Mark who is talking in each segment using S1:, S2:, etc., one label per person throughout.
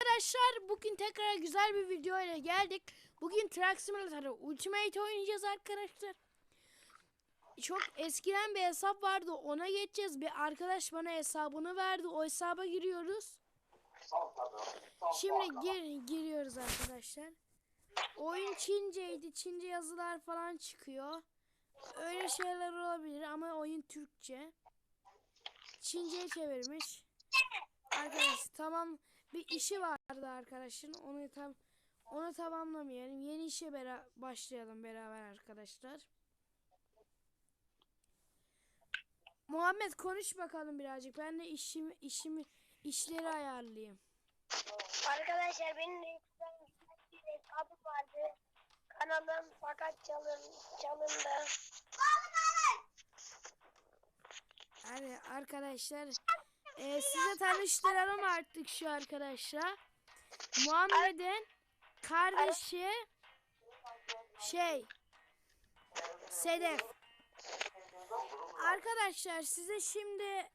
S1: Arkadaşlar bugün tekrar güzel bir video ile geldik. Bugün Truck Simulator Ultimate oynayacağız arkadaşlar. Çok eskiden bir hesap vardı ona geçeceğiz. Bir arkadaş bana hesabını verdi. O hesaba giriyoruz. Şimdi gir, giriyoruz arkadaşlar. Oyun Çinceydi. Çince yazılar falan çıkıyor. Öyle şeyler olabilir ama oyun Türkçe. Çince'ye çevirmiş. Arkadaş tamam bir işi vardı arkadaşın. Onu tam onu tamamlamayalım. Yeni işe bera başlayalım beraber arkadaşlar. Muhammed konuş bakalım birazcık. Ben de işimi işimi işleri ayarlayayım.
S2: Arkadaşlar benim de bir hesabım vardı. Kanalım fakat çalın, çalındı.
S1: Yani arkadaşlar e, size tanıştıralım artık şu arkadaşlar. Muhammed'in kardeşi şey Sedef. Arkadaşlar size şimdi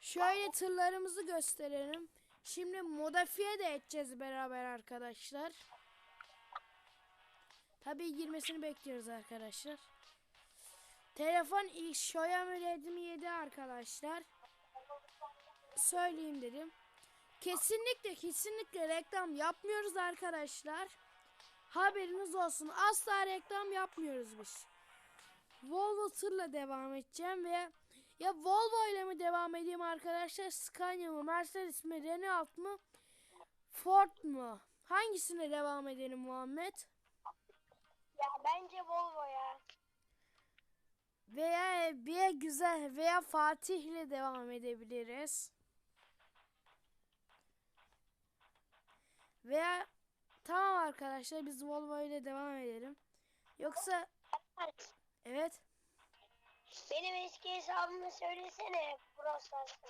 S1: şöyle tırlarımızı gösterelim. Şimdi modifiye de edeceğiz beraber arkadaşlar. Tabii girmesini bekliyoruz arkadaşlar. Telefon Xiaomi Redmi 7 arkadaşlar. Söyleyeyim dedim. Kesinlikle kesinlikle reklam yapmıyoruz arkadaşlar. Haberiniz olsun. Asla reklam yapmıyoruz biz. Volvo tırla devam edeceğim ve ya Volvo ile mi devam edeyim arkadaşlar? Scania mı? Mercedes mi? Renault mu? Ford mu? Hangisine devam edelim Muhammed?
S2: Ya bence Volvo ya.
S1: Veya bir güzel veya Fatih ile devam edebiliriz. Veya tamam arkadaşlar biz Volvo ile devam edelim. Yoksa evet
S2: Benim eski hesabımı söylesene Brawl Stars'ta.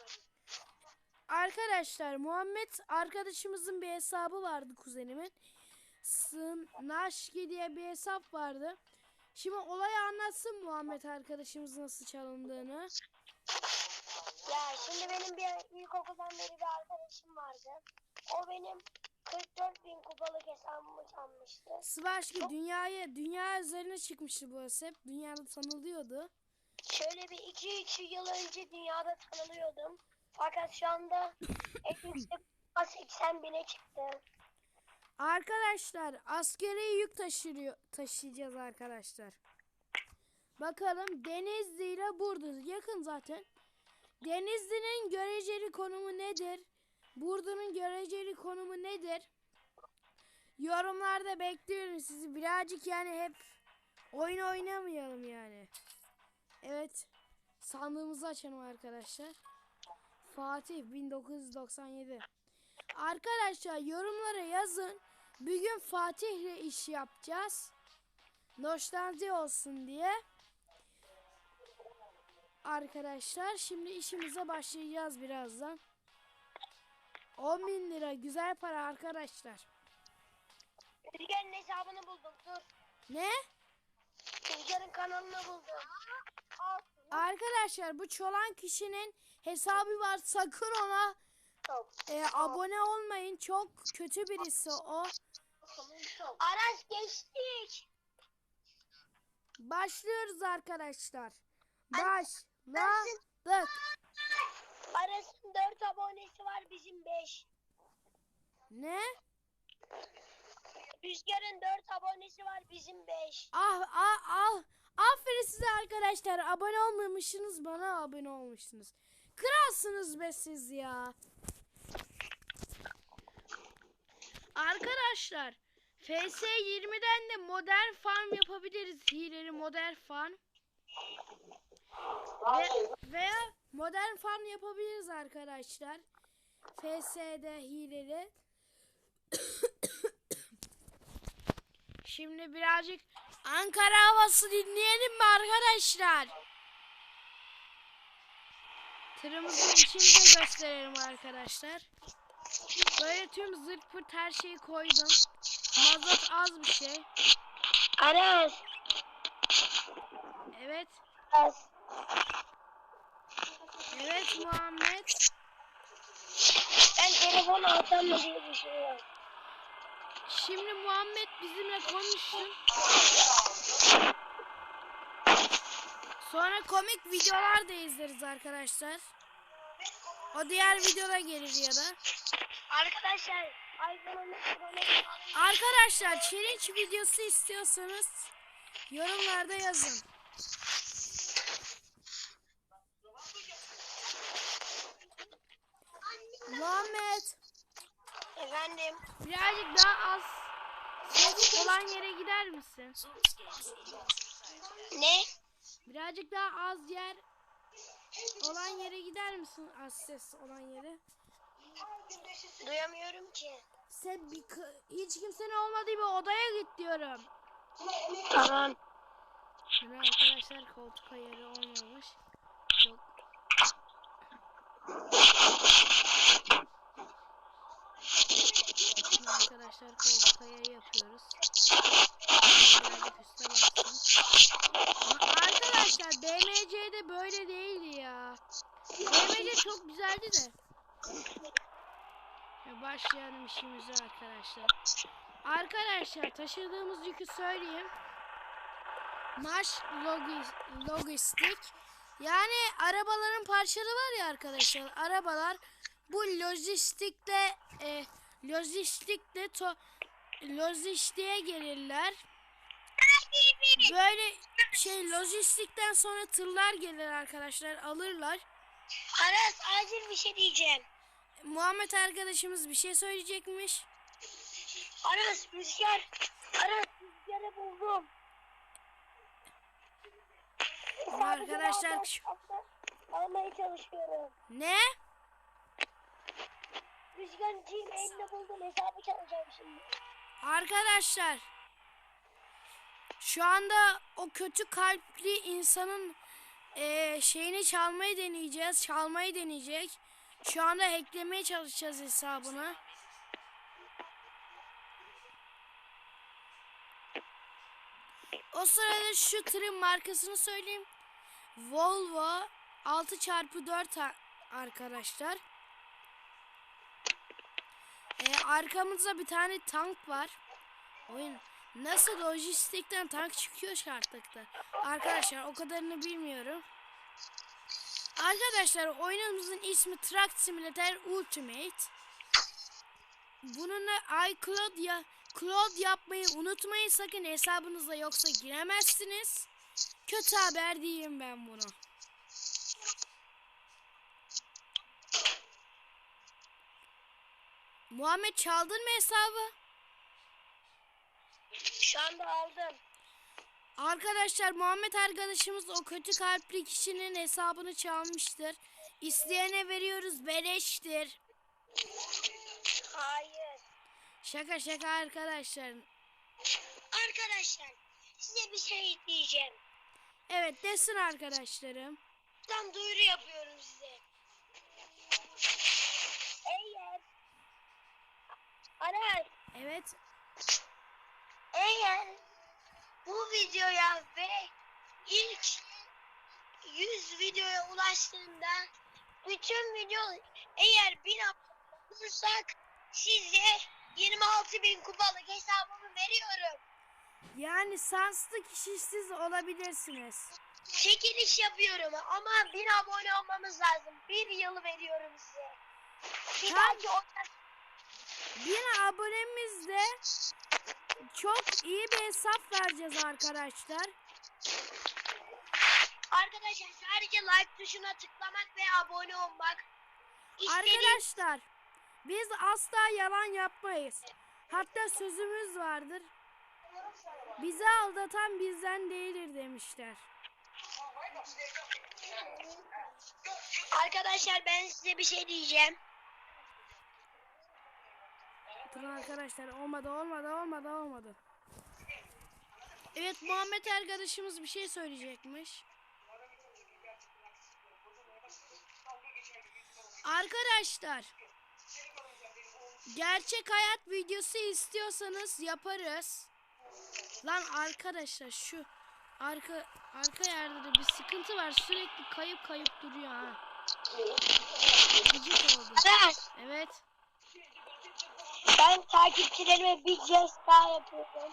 S1: arkadaşlar Muhammed arkadaşımızın bir hesabı vardı kuzenimin. Sınaşki diye bir hesap vardı. Şimdi olayı anlatsın Muhammed arkadaşımız nasıl çalındığını.
S2: Ya şimdi benim bir ilkokuldan beri bir arkadaşım vardı. O benim 44 bin kupalık hesabımı çalmıştı.
S1: Sıvaşki dünyaya dünya üzerine çıkmıştı bu hesap. Dünyada tanılıyordu.
S2: Şöyle bir 2-3 yıl önce dünyada tanınıyordum. Fakat şu anda en yüksek kupa 80 bine çıktı.
S1: Arkadaşlar askeri yük taşıyor, taşıyacağız arkadaşlar. Bakalım Denizli ile Burdur yakın zaten. Denizli'nin göreceli konumu nedir? Burdur'un göreceli konumu nedir? Yorumlarda bekliyorum sizi. Birazcık yani hep oyun oynamayalım yani. Evet. Sandığımızı açalım arkadaşlar. Fatih 1997. Arkadaşlar yorumlara yazın. Bir gün Fatih'le iş yapacağız. Nostalji olsun diye. Arkadaşlar şimdi işimize başlayacağız birazdan. 10 bin lira güzel para arkadaşlar.
S2: Rüzgar'ın hesabını buldum dur.
S1: Ne?
S2: Rüzgar'ın kanalını buldum.
S1: Arkadaşlar bu çolan kişinin hesabı var sakın ona e, abone olmayın. Çok kötü birisi o.
S2: Aras geçtik.
S1: Başlıyoruz arkadaşlar. Başladık.
S2: Aras'ın 4 abonesi var bizim 5.
S1: Ne?
S2: Rüzgar'ın 4 abonesi var bizim 5.
S1: Ah ah ah. Aferin size arkadaşlar. Abone olmamışsınız bana abone olmuşsunuz. Kralsınız be siz ya. Arkadaşlar FS20'den de modern farm yapabiliriz. Hileli modern farm. Ve, modern farm yapabiliriz arkadaşlar. FS'de hileli. Şimdi birazcık Ankara havası dinleyelim mi arkadaşlar? Tırımızın içini de gösterelim arkadaşlar. Böyle tüm zırt pırt her şeyi koydum. Mazot az bir şey.
S2: Aras.
S1: Evet.
S2: Aras.
S1: Evet Muhammed.
S2: Ben telefon alsam diye düşünüyorum.
S1: Şimdi Muhammed bizimle konuşsun. Sonra komik videolar da izleriz arkadaşlar. O diğer videoda gelir ya da.
S2: Arkadaşlar
S1: Arkadaşlar challenge videosu istiyorsanız yorumlarda yazın. Muhammed
S2: Efendim.
S1: birazcık daha az ses olan yere gider misin?
S2: Ne?
S1: Birazcık daha az yer olan yere gider misin? Az ses olan yere.
S2: Duyamıyorum ki.
S1: Sen bir hiç kimsenin olmadığı bir odaya git diyorum.
S2: Tamam.
S1: Şimdi arkadaşlar koltuk ayarı olmamış. Çok. Şimdi arkadaşlar koltuk ayarı yapıyoruz. Arkadaşlar BMC'de böyle değildi ya. BMC çok güzeldi de. Ya başlayalım işimize arkadaşlar. Arkadaşlar taşıdığımız yükü söyleyeyim. Maş logi- lojistik. Yani arabaların parçaları var ya arkadaşlar. Arabalar bu lojistikle e, lojistikle to lojistiğe gelirler. Böyle şey lojistikten sonra tırlar gelir arkadaşlar alırlar.
S2: Aras acil bir şey diyeceğim.
S1: Muhammed arkadaşımız bir şey söyleyecekmiş.
S2: Aras rüzgar. Aras rüzgarı buldum.
S1: Arkadaşlar
S2: almaya çalışıyorum.
S1: ne?
S2: Rüzgarın Gmail'ini buldum hesabı çalacağım şimdi.
S1: Arkadaşlar şu anda o kötü kalpli insanın eee, şeyini çalmayı deneyeceğiz. Çalmayı deneyecek. Şu anda hacklemeye çalışacağız hesabını. O sırada şu tırın markasını söyleyeyim. Volvo 6x4 a- arkadaşlar. Ee, arkamızda bir tane tank var. Oyun nasıl lojistikten tank çıkıyor şartlıkta. Arkadaşlar o kadarını bilmiyorum. Arkadaşlar oyunumuzun ismi Truck Simulator Ultimate. Bununla iCloud ya Cloud yapmayı unutmayın sakın hesabınızda yoksa giremezsiniz. Kötü haber diyeyim ben bunu. Muhammed çaldın mı hesabı?
S2: Şu anda aldım.
S1: Arkadaşlar Muhammed arkadaşımız o kötü kalpli kişinin hesabını çalmıştır. İsteyene veriyoruz beleştir.
S2: Hayır.
S1: Şaka şaka arkadaşlar.
S2: Arkadaşlar size bir şey diyeceğim.
S1: Evet desin arkadaşlarım.
S2: Tam duyuru yapıyorum size. Aras
S1: Evet.
S2: eğer bu videoya ve ilk 100 videoya ulaştığında bütün video eğer 1000 abone olursak size 26 bin kupalık hesabımı veriyorum.
S1: Yani sanslı kişisiz olabilirsiniz.
S2: Çekiliş yapıyorum ama 1000 abone olmamız lazım. Bir yılı veriyorum size. Bir
S1: Tamam.
S2: dahaki
S1: Bin abonemizde çok iyi bir hesap vereceğiz arkadaşlar.
S2: Arkadaşlar sadece like tuşuna tıklamak ve abone olmak. İstediğiniz
S1: Arkadaşlar biz asla yalan yapmayız. Hatta sözümüz vardır. Bizi aldatan bizden değildir demişler.
S2: Arkadaşlar ben size bir şey diyeceğim.
S1: Durun arkadaşlar olmadı olmadı olmadı olmadı. Evet Muhammed arkadaşımız bir şey söyleyecekmiş. Arkadaşlar gerçek hayat videosu istiyorsanız yaparız. Lan arkadaşlar şu arka arka yerde de bir sıkıntı var sürekli kayıp kayıp duruyor ha. Gıcık Evet.
S2: Ben takipçilerime bir jest daha yapıyorum.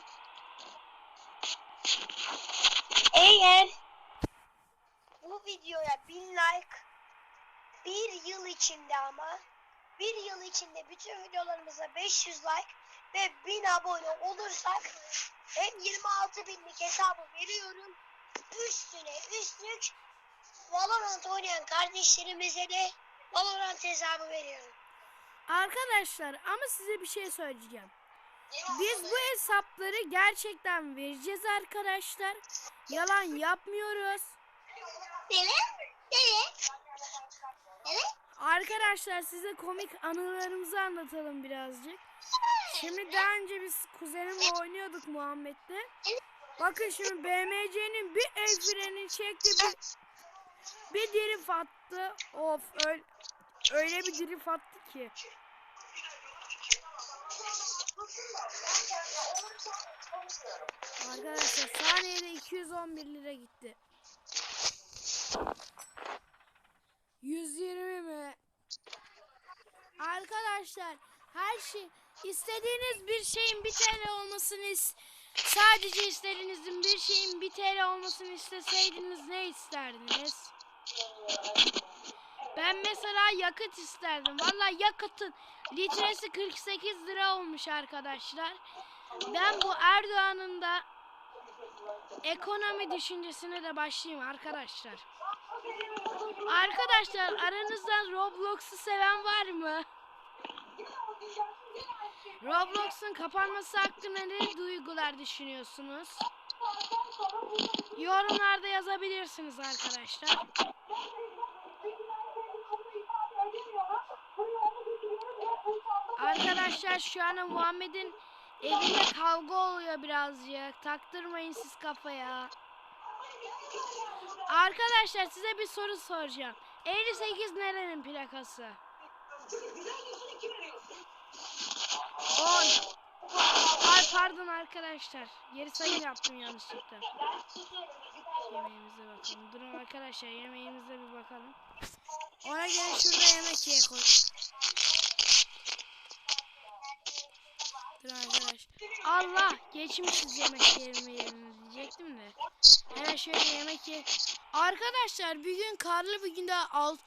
S2: Eğer bu videoya bin like bir yıl içinde ama bir yıl içinde bütün videolarımıza 500 like ve 1000 abone olursak hem 26 binlik hesabı veriyorum üstüne üstlük Valorant oynayan kardeşlerimize de Valorant hesabı veriyorum.
S1: Arkadaşlar ama size bir şey söyleyeceğim. Biz bu hesapları gerçekten vereceğiz arkadaşlar. Yalan yapmıyoruz.
S2: Evet. Evet. Evet.
S1: Arkadaşlar size komik anılarımızı anlatalım birazcık. Şimdi daha önce biz kuzenimle oynuyorduk Muhammed'le. Bakın şimdi BMC'nin bir el freni çekti bir, bir drift attı. Of öyle, öyle bir drift attı ki. Arkadaşlar saniyede 211 lira gitti. 120 mi? Arkadaşlar her şey istediğiniz bir şeyin bir TL olmasını sadece istediğinizin bir şeyin bir TL olmasını isteseydiniz ne isterdiniz? Ben mesela yakıt isterdim. Valla yakıtın litresi 48 lira olmuş arkadaşlar. Ben bu Erdoğan'ın da ekonomi düşüncesine de başlayayım arkadaşlar. Arkadaşlar aranızdan Roblox'u seven var mı? Roblox'un kapanması hakkında ne duygular düşünüyorsunuz? Yorumlarda yazabilirsiniz arkadaşlar. Arkadaşlar şu an Muhammed'in evinde kavga oluyor birazcık. Taktırmayın siz kafaya. Arkadaşlar size bir soru soracağım. 58 nerenin plakası? 10. Ay pardon arkadaşlar. Geri sayım yaptım yanlışlıkla. Yemeğimize bakalım. Durun arkadaşlar yemeğimize bir bakalım. Ona göre şurada yemek ye koy. Dur arkadaş. Allah geçmişiz yemek yerine diyecektim de. Hemen şöyle yemek ye. Arkadaşlar bir gün karlı bir günde alt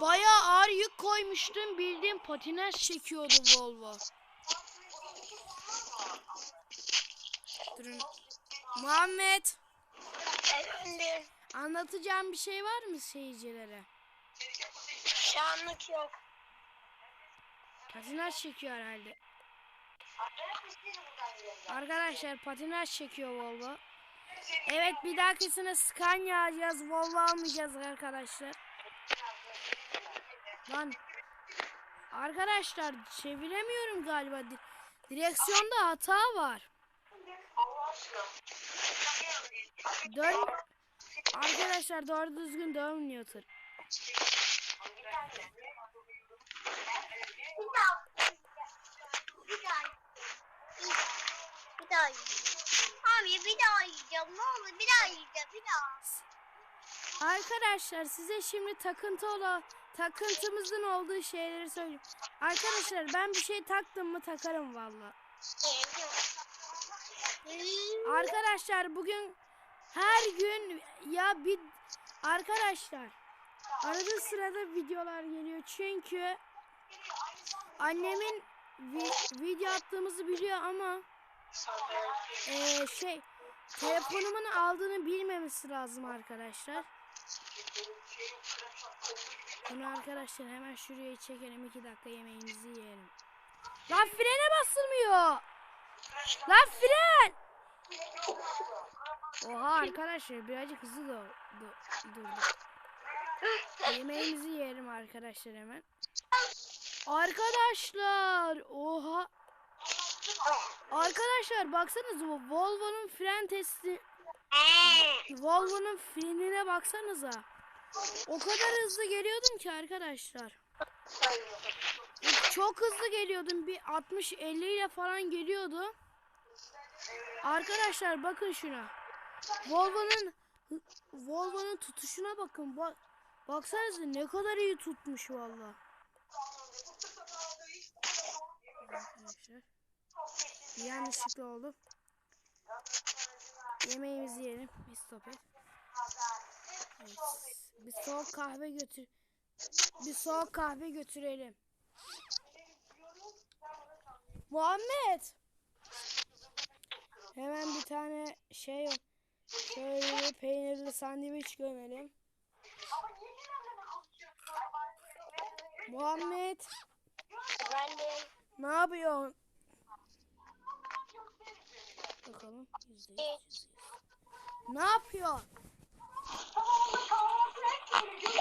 S1: bayağı ağır yük koymuştum. Bildiğim patinaj çekiyordu Volvo. Durun. Muhammed
S2: Efendim.
S1: anlatacağım bir şey var mı seyircilere?
S2: Şu anlık yok.
S1: Patinaj çekiyor herhalde. Arkadaşlar patinaj çekiyor Volvo. Evet bir dahakisine Scania alacağız. Volvo almayacağız arkadaşlar. Lan. Arkadaşlar çeviremiyorum galiba. Di- Direksiyonda hata var. Dön. Arkadaşlar doğru düzgün dönmüyor tır.
S2: Bir daha. Bir daha. Bir daha yiyeceğim. Abi bir daha yiyeceğim. Ne olur bir daha yiyeceğim. Bir daha.
S1: Arkadaşlar size şimdi takıntı olan takıntımızın olduğu şeyleri söyleyeyim. Arkadaşlar ben bir şey taktım mı takarım valla. Arkadaşlar bugün her gün ya bir arkadaşlar arada sırada videolar geliyor çünkü annemin vi- video attığımızı biliyor ama eee, şey telefonumun aldığını bilmemesi lazım arkadaşlar. Bunu arkadaşlar hemen şuraya çekelim iki dakika yemeğimizi yiyelim. Lan frene basılmıyor. Lan fren. Oha arkadaşlar birazcık hızlı da durdu. Yemeğimizi yiyelim arkadaşlar hemen. Arkadaşlar oha. Arkadaşlar baksanıza bu Volvo'nun fren testi Volvo'nun frenine baksanıza. O kadar hızlı geliyordum ki arkadaşlar. Çok hızlı geliyordum. Bir 60-50 ile falan geliyordu. Arkadaşlar bakın şuna. Volvo'nun Volvo'nun tutuşuna bakın. Bak Baksanıza ne kadar iyi tutmuş valla. Arkadaşlar. Bir yanlışlıkla oldu. Yemeğimizi yiyelim. Bir stop et. Evet. Bir soğuk kahve götür. Bir soğuk kahve götürelim. Muhammed. Hemen bir tane şey şöyle peynirli sandviç gömelim. Muhammed
S2: Efendim.
S1: ne yapıyorsun? Bakalım. yüzde yüz, yüzde yüz. Ne yapıyorsun?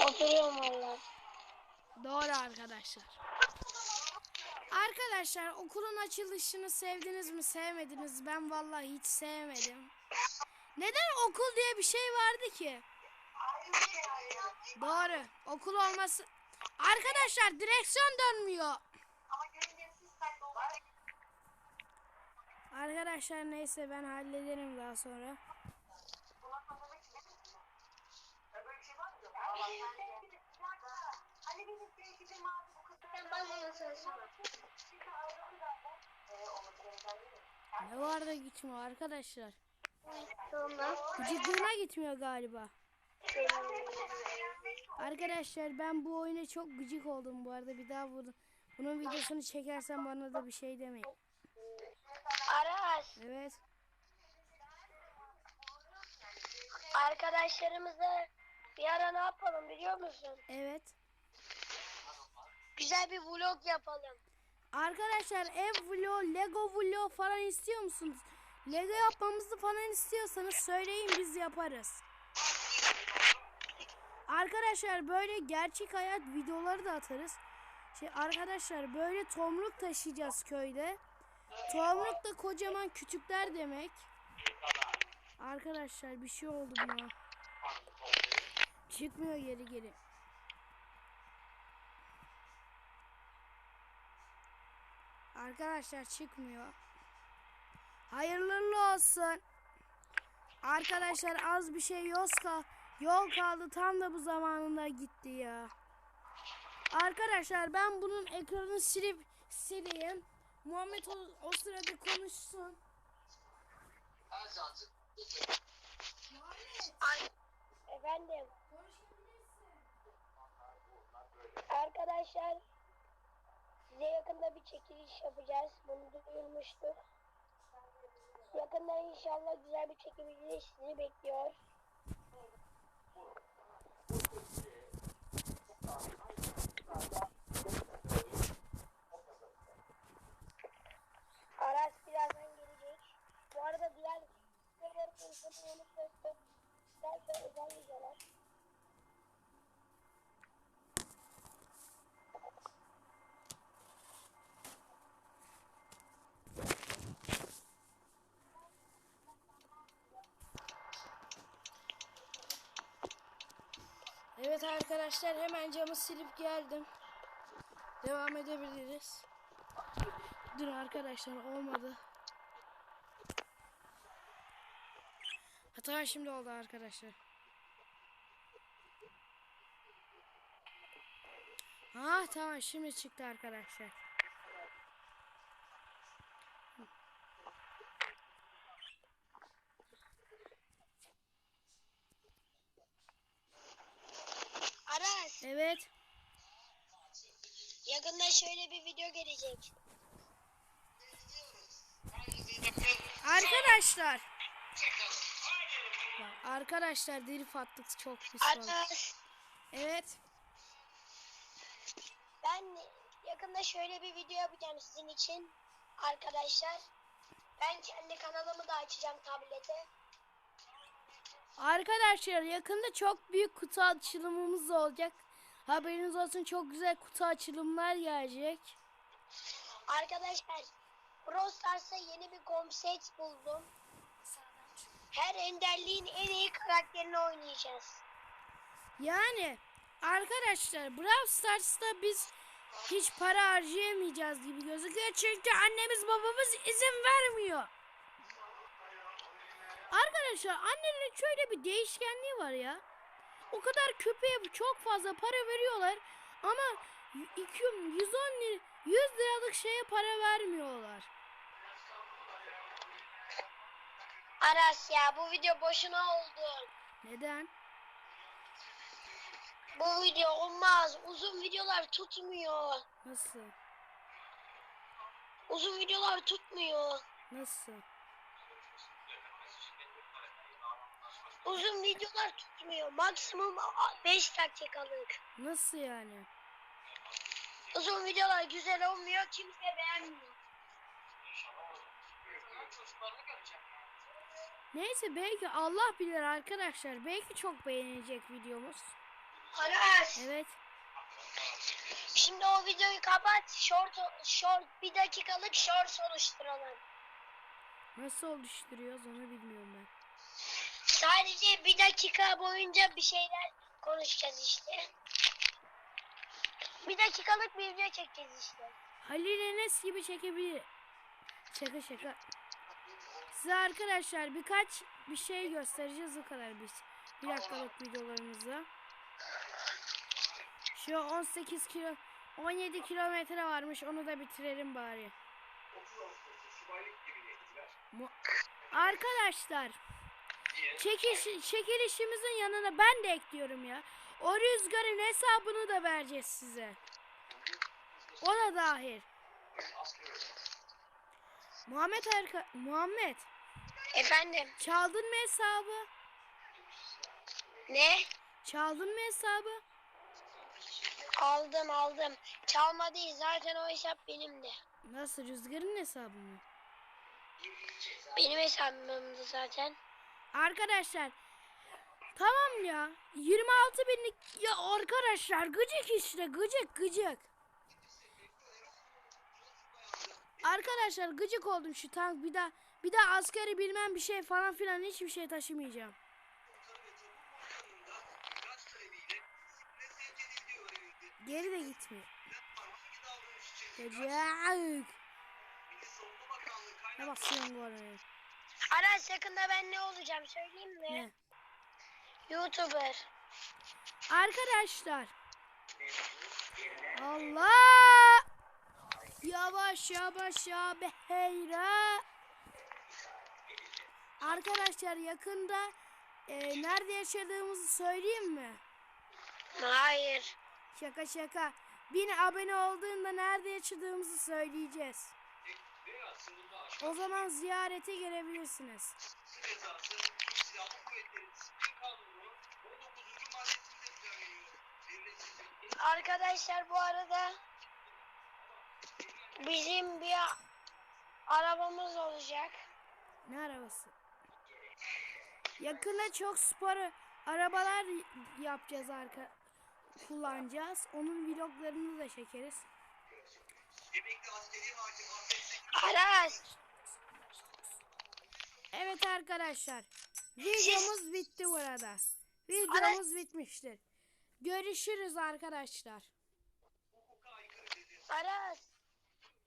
S2: Oturuyorum valla.
S1: Doğru arkadaşlar. Arkadaşlar okulun açılışını sevdiniz mi sevmediniz? Ben vallahi hiç sevmedim. Neden okul diye bir şey vardı ki? Doğru. Okul olması... Arkadaşlar direksiyon dönmüyor. Arkadaşlar neyse ben hallederim daha sonra. Ne var da gitmiyor arkadaşlar. Vücuduna gitmiyor galiba. Arkadaşlar ben bu oyuna çok gıcık oldum bu arada bir daha bunu, bunun videosunu çekersem bana da bir şey demeyin. Evet.
S2: Arkadaşlarımızla bir ara ne yapalım biliyor musun?
S1: Evet.
S2: Güzel bir vlog yapalım.
S1: Arkadaşlar ev vlog, Lego vlog falan istiyor musunuz? Lego yapmamızı falan istiyorsanız söyleyin biz yaparız. Arkadaşlar böyle gerçek hayat videoları da atarız. Şey arkadaşlar böyle tomruk taşıyacağız köyde. Tomruk da kocaman küçükler demek. Arkadaşlar bir şey oldu buna. Çıkmıyor geri geri. Arkadaşlar çıkmıyor. Hayırlı olsun. Arkadaşlar az bir şey yol, yol kaldı. Tam da bu zamanında gitti ya. Arkadaşlar ben bunun ekranını silip sileyim. Muhammed o, o sırada konuşsun.
S2: Ay- Efendim. Arkadaşlar size yakında bir çekiliş yapacağız. Bunu duyurmuştuk. Yakında inşallah güzel bir çekiliş sizi bekliyor. Aras birazdan gelecek. Bu arada diğer
S1: Evet arkadaşlar hemen camı silip geldim. Devam edebiliriz. Dur arkadaşlar olmadı. Hata şimdi oldu arkadaşlar. Ah tamam şimdi çıktı arkadaşlar.
S2: Aras,
S1: Evet.
S2: yakında şöyle bir video gelecek.
S1: Arkadaşlar. Arkadaşlar drift attık çok pis oldu. Evet.
S2: ben yakında şöyle bir video yapacağım sizin için. Arkadaşlar, ben kendi kanalımı da açacağım tablete.
S1: Arkadaşlar yakında çok büyük kutu açılımımız olacak. Haberiniz olsun çok güzel kutu açılımlar gelecek.
S2: Arkadaşlar, Brawl Stars'a yeni bir konsept buldum. Her enderliğin en iyi karakterini oynayacağız.
S1: Yani arkadaşlar Brawl Stars'ta biz hiç para harcayamayacağız gibi gözüküyor. Çünkü annemiz babamız izin vermiyor. Arkadaşlar annenin şöyle bir değişkenliği var ya. o kadar köpeğe çok fazla para veriyorlar ama 2 110 lira 100 liralık şeye para vermiyorlar.
S2: Aras ya bu video boşuna oldu.
S1: Neden?
S2: Bu video olmaz. Uzun videolar tutmuyor.
S1: Nasıl?
S2: Uzun videolar tutmuyor.
S1: Nasıl?
S2: Uzun videolar tutmuyor. Maksimum 5 dakikalık.
S1: Nasıl yani?
S2: Uzun videolar güzel olmuyor. Kimse beğenmiyor.
S1: Neyse belki Allah bilir arkadaşlar. Belki çok beğenilecek videomuz.
S2: Aras.
S1: Evet.
S2: Şimdi o videoyu kapat. Short, short bir dakikalık short oluşturalım.
S1: Nasıl oluşturuyoruz onu bilmiyorum ben.
S2: Sadece bir dakika boyunca bir şeyler konuşacağız işte. Bir dakikalık bir video çekeceğiz işte.
S1: Halil Enes gibi çekebilir. Şaka şaka. Size arkadaşlar birkaç bir şey göstereceğiz o kadar biz. Bir dakikalık videolarımızda. Şu 18 kilo 17 kilometre varmış onu da bitirelim bari. Mu- Arkadaşlar çekiş, çekilişimizin yanına ben de ekliyorum ya. O rüzgarın hesabını da vereceğiz size. O da dahil. Muhammed Erka Muhammed
S2: Efendim?
S1: çaldın mı hesabı?
S2: Ne?
S1: Çaldın mı hesabı?
S2: Aldım aldım. Çalma değil zaten o hesap benim de.
S1: Nasıl rüzgarın hesabı mı?
S2: Benim hesabımdı zaten.
S1: Arkadaşlar tamam ya 26 binlik ya arkadaşlar gıcık işte gıcık gıcık. Arkadaşlar gıcık oldum şu tank bir daha bir daha askeri bilmem bir şey falan filan hiçbir şey taşımayacağım. Geri de gitmiyor. Gıcık. Ne basıyorsun bu araya?
S2: Aras yakında ben ne olacağım söyleyeyim mi?
S1: Ne?
S2: YouTuber.
S1: Arkadaşlar. Allah! Yavaş yavaş ya beheyra. Arkadaşlar yakında e, nerede yaşadığımızı söyleyeyim mi?
S2: Hayır.
S1: Şaka şaka. Bin abone olduğunda nerede yaşadığımızı söyleyeceğiz. O zaman ziyarete gelebilirsiniz.
S2: Arkadaşlar bu arada bizim bir arabamız olacak.
S1: Ne arabası? Yakında çok spor arabalar yapacağız arka kullanacağız. Onun vloglarını da çekeriz.
S2: Aras.
S1: Evet arkadaşlar. Videomuz bitti burada. Videomuz bitmiştir. Görüşürüz arkadaşlar.
S2: Aras.